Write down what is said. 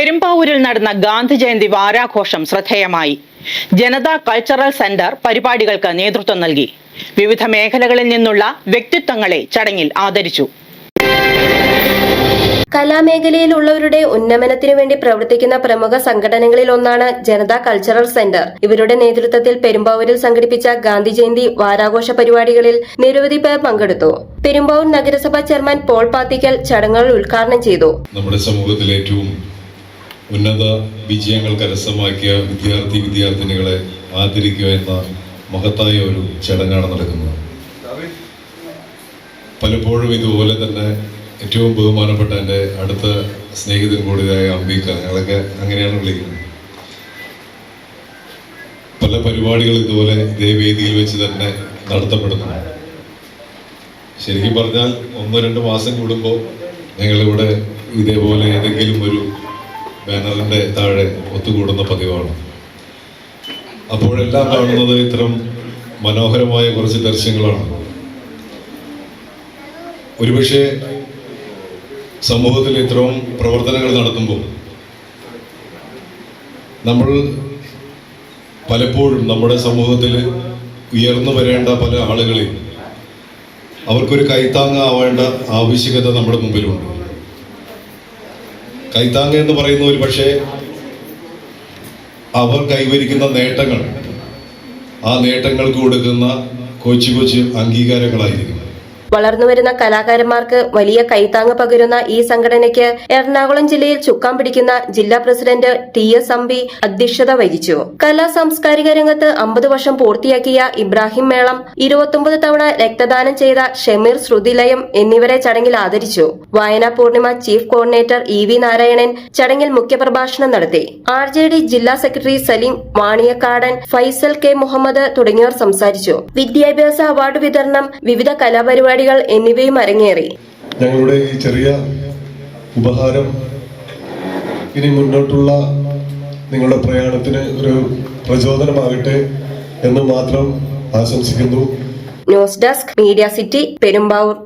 പെരുമ്പാവൂരിൽ നടന്ന ഗാന്ധി ജയന്തി വാരാഘോഷം ശ്രദ്ധേയമായി. ജനതാ കൾച്ചറൽ സെന്റർ പരിപാടികൾക്ക് നേതൃത്വം നൽകി. വിവിധ മേഖലകളിൽ നിന്നുള്ള വ്യക്തിത്വങ്ങളെ ചടങ്ങിൽ ആദരിച്ചു. കലാമേഖലയിലുള്ളവരുടെ ഉന്നമനത്തിനു വേണ്ടി പ്രവർത്തിക്കുന്ന പ്രമുഖ സംഘടനകളിൽ ഒന്നാണ് ജനതാ കൾച്ചറൽ സെന്റർ ഇവരുടെ നേതൃത്വത്തിൽ പെരുമ്പാവൂരിൽ സംഘടിപ്പിച്ച ഗാന്ധി ജയന്തി വാരാഘോഷ പരിപാടികളിൽ നിരവധി പേർ പങ്കെടുത്തു. പെരുമ്പാവൂർ നഗരസഭാ ചെയർമാൻ പോൾ പാത്തിക്കൽ ചടങ്ങുകൾ ഉദ്ഘാടനം ചെയ്തു. നമ്മുടെ സമൂഹത്തിൽ ഏറ്റവും ഉന്നത വിജയങ്ങൾ കരസ്ഥമാക്കിയ വിദ്യാർത്ഥി വിദ്യാർത്ഥിനികളെ ആദരിക്കുക എന്ന മഹത്തായ ഒരു ചടങ്ങാണ് നടക്കുന്നത്. പലപ്പോഴും ഇതുപോലെ തന്നെ ഏറ്റവും ബഹുമാനപ്പെട്ട എന്റെ അടുത്ത സ്നേഹിതൻ കൂടിയായ അംബിക ഞങ്ങളൊക്കെ അങ്ങനെയാണ് വിളിക്കുന്നത്. പല പരിപാടികൾ ഇതുപോലെ ഇതേ വേദിയിൽ വെച്ച് തന്നെ നടത്തപ്പെടുന്നു. ശരിക്കും പറഞ്ഞാൽ ഒന്നോ രണ്ടോ മാസം കൂടുമ്പോൾ ഞങ്ങളിവിടെ ഇതേപോലെ ഏതെങ്കിലും ഒരു ബാനറിന്റെ താഴെ ഒത്തുകൂടുന്ന പതിവാണ്. അപ്പോഴെല്ലാം കാണുന്നത് ഇത്തരം മനോഹരമായ കുറച്ച് ദൃശ്യങ്ങളാണ്. ഒരുപക്ഷെ സമൂഹത്തിൽ ഇത്തരം പ്രവർത്തനങ്ങൾ നടത്തുമ്പോൾ നമ്മൾ പലപ്പോഴും നമ്മുടെ സമൂഹത്തിൽ ഉയർന്നു വരേണ്ട പല ആളുകളെയും അവർക്കൊരു കൈത്താങ്ങാവേണ്ട ആവശ്യകത നമ്മുടെ മുമ്പിലുണ്ട്. കൈത്താങ്ങ് എന്ന് പറയുന്ന ഒരു പക്ഷേ അവർ കൈവരിക്കുന്ന നേട്ടങ്ങൾ ആ നേട്ടങ്ങൾക്ക് കൊടുക്കുന്ന കൊച്ചു കൊച്ചു അംഗീകാരങ്ങളായിരിക്കും. വളർന്നുവരുന്ന കലാകാരന്മാർക്ക് വലിയ കൈത്താങ്ങ് പകരുന്ന ഈ സംഘടനയ്ക്ക് എറണാകുളം ജില്ലയിൽ ചുക്കാൻ പിടിക്കുന്ന ജില്ലാ പ്രസിഡന്റ് ടി എസ് അമ്പി അധ്യക്ഷത വഹിച്ചു. കലാ സാംസ്കാരിക രംഗത്ത് അമ്പത് വർഷം പൂർത്തിയാക്കിയ ഇബ്രാഹിം മേളം ഇരുപത്തൊമ്പത് തവണ രക്തദാനം ചെയ്ത ഷമീർ ശ്രുതിലയം എന്നിവരെ ചടങ്ങിൽ ആദരിച്ചു. വായനാ Purnima chief coordinator E V Narayanan ചടങ്ങിൽ മുഖ്യപ്രഭാഷണം നടത്തി. ആർ ജെ ഡി ജില്ലാ സെക്രട്ടറി സലീം വാണിയക്കാടൻ ഫൈസൽ കെ മുഹമ്മദ് തുടങ്ങിയവർ സംസാരിച്ചു. വിദ്യാഭ്യാസ അവാർഡ് വിതരണം വിവിധ കലാപരിപാടികൾ എന്നിവയും അരങ്ങേറി. ഞങ്ങളുടെ ഈ ചെറിയ ഉപഹാരം ഇനി മുന്നോട്ടുള്ള നിങ്ങളുടെ പ്രയാണത്തിന് ഒരു പ്രചോദനമാകട്ടെ എന്ന് മാത്രം ആശംസിക്കുന്നു. News desk media city Perumbavoor.